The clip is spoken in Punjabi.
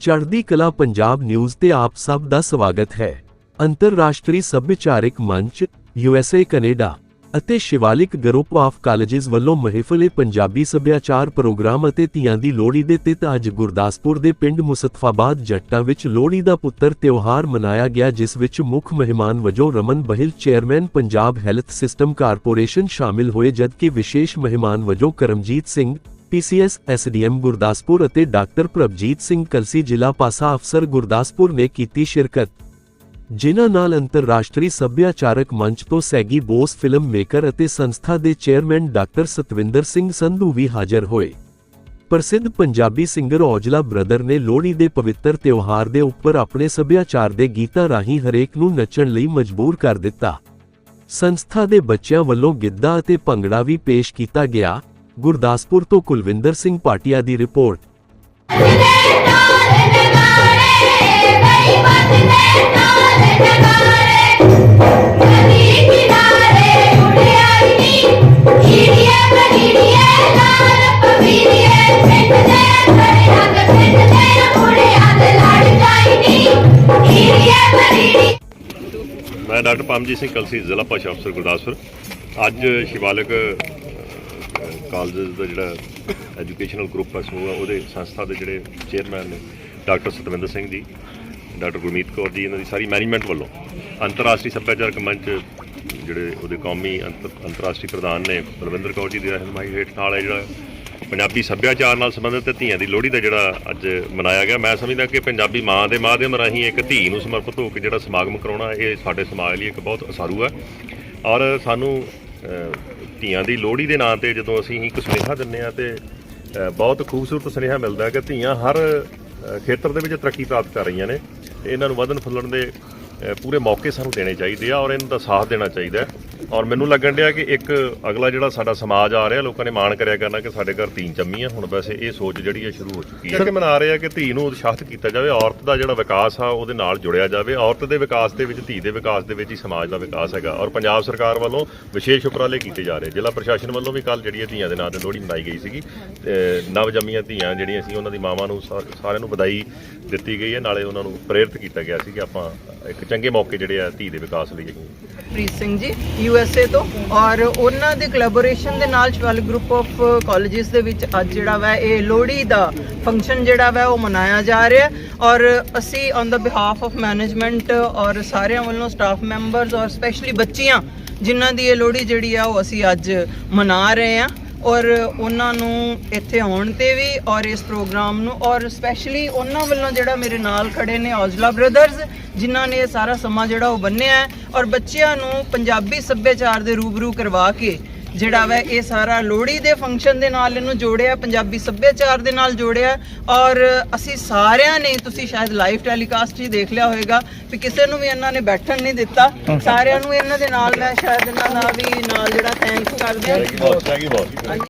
ਚੜ੍ਹਦੀ ਕਲਾ ਪੰਜਾਬ ਨਿਊਜ਼ ਤੇ ਆਪ ਸਭ ਦਾ ਸਵਾਗਤ ਹੈ ਅੰਤਰਰਾਸ਼ਟਰੀ ਸੱਭਿਆਚਾਰਿਕ ਮੰਚ ਯੂਐਸਏ ਕੈਨੇਡਾ ਅਤੇ ਸ਼ਿਵਾਲਿਕ ਗਰੁੱਪ ਆਫ ਕਾਲਜਸ ਵੱਲੋਂ ਮਹਿਫਲੇ ਪੰਜਾਬੀ ਸੱਭਿਆਚਾਰ ਪ੍ਰੋਗਰਾਮ ਅਤੇ ਧੀਆਂ ਦੀ ਲੋਹੜੀ ਦੇ ਤਿਤ ਅੱਜ ਗੁਰਦਾਸਪੁਰ ਦੇ ਪਿੰਡ ਮੁਸਤਫਾਬਾਦ ਜੱਟਾਂ ਵਿੱਚ ਲੋਹੜੀ ਦਾ ਪੁੱਤਰ ਤਿਉਹਾਰ ਮਨਾਇਆ ਗਿਆ, ਜਿਸ ਵਿੱਚ ਮੁੱਖ ਮਹਿਮਾਨ ਵਜੋਂ Raman Behl, chairman Punjab health system corporation ਸ਼ਾਮਿਲ ਹੋਏ, ਜਦਕਿ ਵਿਸ਼ੇਸ਼ ਮਹਿਮਾਨ ਵਜੋਂ ਕਰਮਜੀਤ ਸਿੰਘ, ਪੀਸੀਐਸ, ਐਸਡੀਐਮ ਗੁਰਦਾਸਪੁਰ ਅਤੇ ਡਾਕਟਰ ਪ੍ਰਭਜੀਤ ਸਿੰਘ ਕਲਸੀ ਜ਼ਿਲ੍ਹਾ ਪਾਸਾ ਅਫਸਰ ਗੁਰਦਾਸਪੁਰ ਨੇ ਕੀਤੀ ਸ਼ਿਰਕਤ। ਜਿਨ੍ਹਾਂ ਨਾਲ ਅੰਤਰਰਾਸ਼ਟਰੀ ਸੱਭਿਆਚਾਰਕ ਮੰਚ ਤੋਂ ਸੈਗੀ ਬੋਸ ਫਿਲਮ ਮੇਕਰ ਅਤੇ ਸੰਸਥਾ ਦੇ ਚੇਅਰਮੈਨ ਡਾਕਟਰ ਸਤਵਿੰਦਰ ਸਿੰਘ ਸੰਧੂ ਵੀ ਹਾਜ਼ਰ ਹੋਏ। ਪ੍ਰਸਿੱਧ ਪੰਜਾਬੀ ਸਿੰਗਰ ਔਜਲਾ ਬ੍ਰਦਰ ਨੇ ਲੋਹੜੀ ਦੇ ਪਵਿੱਤਰ ਤਿਉਹਾਰ ਦੇ ਉੱਪਰ ਆਪਣੇ ਸੱਭਿਆਚਾਰ ਦੇ ਗੀਤਾਂ ਰਾਹੀਂ ਹਰੇਕ ਨੂੰ ਨੱਚਣ ਲਈ ਮਜਬੂਰ ਕਰ ਦਿੱਤਾ। ਸੰਸਥਾ ਦੇ ਬੱਚਿਆਂ ਵੱਲੋਂ ਗਿੱਧਾ ਅਤੇ ਭੰਗੜਾ ਵੀ ਪੇਸ਼ ਕੀਤਾ ਗਿਆ। ਗੁਰਦਾਸਪੁਰ ਤੋਂ ਕੁਲਵਿੰਦਰ ਸਿੰਘ ਪਾਟਿਆ ਦੀ ਰਿਪੋਰਟ। ਮੈਂ ਡਾਕਟਰ ਪਰਮਜੀਤ ਸਿੰਘ ਕਲਸੀ ਜ਼ਿਲ੍ਹਾ ਭਾਸ਼ਾ ਅਫਸਰ ਗੁਰਦਾਸਪੁਰ। ਅੱਜ ਸ਼ਿਵਾਲਿਕ ਕਾਲਜ ਦਾ ਜਿਹੜਾ ਐਜੂਕੇਸ਼ਨਲ ਗਰੁੱਪ ਹੈ ਸਮੂਹ ਆ, ਉਹਦੇ ਸੰਸਥਾ ਦੇ ਜਿਹੜੇ ਚੇਅਰਮੈਨ ਨੇ ਡਾਕਟਰ ਸਤਵਿੰਦਰ ਸਿੰਘ ਜੀ ਡਾਕਟਰ ਗੁਰਮੀਤ ਕੌਰ ਜੀ ਇਹਨਾਂ ਦੀ ਸਾਰੀ ਮੈਨੇਜਮੈਂਟ ਵੱਲੋਂ ਅੰਤਰਰਾਸ਼ਟਰੀ ਸੱਭਿਆਚਾਰਕ ਮੰਚ ਜਿਹੜੇ ਉਹਦੇ ਕੌਮੀ ਅੰਤਰ- ਅੰਤਰਰਾਸ਼ਟਰੀ ਪ੍ਰਧਾਨ ਨੇ ਬਲਵਿੰਦਰ ਕੌਰ ਜੀ ਦੀ ਰਹਿਨਮਾਈ ਹੇਠ ਨਾਲ ਹੈ ਜਿਹੜਾ ਪੰਜਾਬੀ ਸੱਭਿਆਚਾਰ ਨਾਲ ਸੰਬੰਧਿਤ ਧੀਆਂ ਦੀ ਲੋਹੜੀ ਦਾ ਜਿਹੜਾ ਅੱਜ ਮਨਾਇਆ ਗਿਆ, ਮੈਂ ਸਮਝਦਾ ਕਿ ਪੰਜਾਬੀ ਮਾਂ ਦੇ ਮਾਧਿਅਮ ਰਾਹੀਂ ਇੱਕ ਧੀ ਨੂੰ ਸਮਰਪਿਤ ਹੋ ਕੇ ਜਿਹੜਾ ਸਮਾਗਮ ਕਰਾਉਣਾ, ਇਹ ਸਾਡੇ ਸਮਾਜ ਲਈ ਇੱਕ ਬਹੁਤ ਅਸਾਰੂ ਹੈ। ਔਰ ਸਾਨੂੰ ਧੀਆਂ ਦੀ ਲੋਹੜੀ ਦੇ ਨਾਂ ਤੇ ਜਦੋਂ ਅਸੀਂ ਇੱਕ ਸੁਨੇਹਾ ਦਿੰਨੇ ਆ ਤੇ ਬਹੁਤ ਖੂਬਸੂਰਤ ਸੁਨੇਹਾ ਮਿਲਦਾ ਕਿ ਧੀਆਂ ਹਰ ਖੇਤਰ ਦੇ ਵਿੱਚ ਤਰੱਕੀ ਪ੍ਰਾਪਤ ਕਰ ਰਹੀਆਂ ਨੇ। ਇਹਨਾਂ ਨੂੰ ਵਧਣ ਫੁੱਲਣ ਦੇ ਪੂਰੇ ਮੌਕੇ ਸਾਨੂੰ ਦੇਣੇ ਚਾਹੀਦੇ ਆ ਔਰ ਇਹਨਾਂ ਦਾ ਸਾਥ ਦੇਣਾ ਚਾਹੀਦਾ ਔਰ ਮੈਨੂੰ ਲੱਗਣ ਡਿਆ ਕਿ ਇੱਕ ਅਗਲਾ ਜਿਹੜਾ ਸਾਡਾ ਸਮਾਜ ਆ ਰਿਹਾ, ਲੋਕਾਂ ਨੇ ਮਾਣ ਕਰਿਆ ਕਰਨਾ ਕਿ ਸਾਡੇ ਘਰ ਧੀ ਜੰਮੀ ਆ ਹੁਣ ਵੈਸੇ ਇਹ ਸੋਚ ਜਿਹੜੀ ਹੈ ਸ਼ੁਰੂ ਹੋ ਚੁੱਕੀ ਹੈ ਕਿ ਮਨਾ ਰਹੇ ਆ ਕਿ ਧੀ ਨੂੰ ਉਤਸ਼ਾਹਿਤ ਕੀਤਾ ਜਾਵੇ, ਔਰਤ ਦਾ ਜਿਹੜਾ ਵਿਕਾਸ ਆ ਉਹਦੇ ਨਾਲ ਜੁੜਿਆ ਜਾਵੇ। ਔਰਤ ਦੇ ਵਿਕਾਸ ਦੇ ਵਿੱਚ, ਧੀ ਦੇ ਵਿਕਾਸ ਦੇ ਵਿੱਚ ਹੀ ਸਮਾਜ ਦਾ ਵਿਕਾਸ ਹੈਗਾ। ਔਰ ਪੰਜਾਬ ਸਰਕਾਰ ਵੱਲੋਂ ਵਿਸ਼ੇਸ਼ ਉਪਰਾਲੇ ਕੀਤੇ ਜਾ ਰਹੇ। ਜ਼ਿਲ੍ਹਾ ਪ੍ਰਸ਼ਾਸਨ ਵੱਲੋਂ ਵੀ ਕੱਲ ਜਿਹੜੀ ਇਹ ਧੀਆਂ ਦੇ ਨਾਂ ਤੇ ਲੋਹੜੀ ਮਨਾਈ ਗਈ ਸੀਗੀ। ਤੇ ਨਵ ਜੰਮੀਆਂ ਧੀਆਂ ਜਿਹੜੀਆਂ ਸੀ, ਉਹਨਾਂ ਦੀ ਮਾਵਾਂ ਨੂੰ ਸਾਰਿਆਂ ਨੂੰ ਵਧਾਈ ਦਿੱਤੀ ਗਈ ਹੈ। ਨਾਲੇ ਉਹਨਾਂ ਨੂੰ ਪ੍ਰੇਰਿਤ ਕੀਤਾ ਗਿਆ ਸੀ ਕਿ ਆਪਾਂ ਇੱਕ ਚੰਗੇ ਮੌਕੇ ਜਿਹੜੇ ਆ ਧੀ ਦੇ ਵਿਕਾਸ ਲਈ ਅਸੀਂ Preet Singh ji U S A ਤੋਂ। ਔਰ ਉਹਨਾਂ ਦੇ ਕੋਲੈਬੋਰੇਸ਼ਨ ਦੇ ਨਾਲ ਸ਼ਿਵਾਲਿਕ ਗਰੁੱਪ ਆਫ ਕਾਲਜਸ ਦੇ ਵਿੱਚ ਅੱਜ ਜਿਹੜਾ ਵਾ ਇਹ ਲੋਹੜੀ ਦਾ ਫੰਕਸ਼ਨ ਜਿਹੜਾ ਵਾ ਉਹ ਮਨਾਇਆ ਜਾ ਰਿਹਾ ਔਰ ਅਸੀਂ on the behalf of management ਔਰ ਸਾਰਿਆਂ ਵੱਲੋਂ ਸਟਾਫ ਮੈਂਬਰਸ ਔਰ ਸਪੈਸ਼ਲੀ ਬੱਚੀਆਂ, ਜਿਨ੍ਹਾਂ ਦੀ ਇਹ ਲੋਹੜੀ ਜਿਹੜੀ ਆ ਉਹ ਅਸੀਂ ਅੱਜ ਮਨਾ ਰਹੇ ਹਾਂ। ਔਰ ਉਹਨਾਂ ਨੂੰ ਇੱਥੇ ਆਉਣ ਤੇ ਵੀ ਔਰ ਇਸ ਪ੍ਰੋਗਰਾਮ ਨੂੰ ਔਰ ਸਪੈਸ਼ਲੀ ਉਹਨਾਂ ਵੱਲੋਂ ਜਿਹੜਾ ਮੇਰੇ ਨਾਲ ਖੜੇ ਨੇ ਔਜਲਾ ਬ੍ਰਦਰਜ਼ ਜਿਨ੍ਹਾਂ ਨੇ ਇਹ ਸਾਰਾ ਸਮਾਂ ਜਿਹੜਾ ਉਹ ਬੰਨਿਆ ਔਰ ਬੱਚਿਆਂ ਨੂੰ ਪੰਜਾਬੀ ਸੱਭਿਆਚਾਰ ਦੇ ਰੂਬਰੂ ਕਰਵਾ ਕੇ ਜਿਹੜਾ ਵਾ ਇਹ ਸਾਰਾ ਲੋਹੜੀ ਦੇ ਫੰਕਸ਼ਨ ਦੇ ਨਾਲ ਇਹਨੂੰ ਜੋੜਿਆ ਪੰਜਾਬੀ ਸੱਭਿਆਚਾਰ ਦੇ ਨਾਲ ਜੋੜਿਆ ਔਰ ਅਸੀਂ ਸਾਰਿਆਂ ਨੇ ਤੁਸੀਂ ਸ਼ਾਇਦ ਲਾਈਵ ਟੈਲੀਕਾਸਟ ਹੀ ਦੇਖ ਲਿਆ ਹੋਵੇਗਾ ਵੀ ਕਿਸੇ ਨੂੰ ਵੀ ਇਹਨਾਂ ਨੇ ਬੈਠਣ ਨਹੀਂ ਦਿੱਤਾ। ਸਾਰਿਆਂ ਨੂੰ ਇਹਨਾਂ ਦੇ ਨਾਲ ਮੈਂ ਸ਼ਾਇਦ ਇਹਨਾਂ ਦਾ ਵੀ ਨਾਲ ਜਿਹੜਾ ਥੈਂਕਸ ਕਰਦੇ ਹਾਂ। ਬਹੁਤ